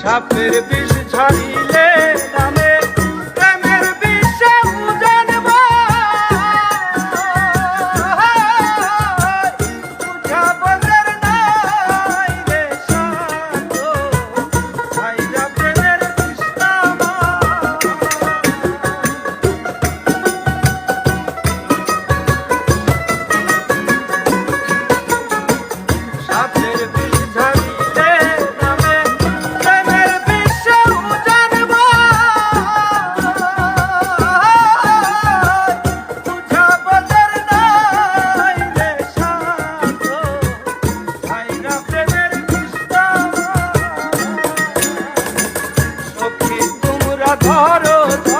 সাপের বিষ ঝাড়িলে ধরো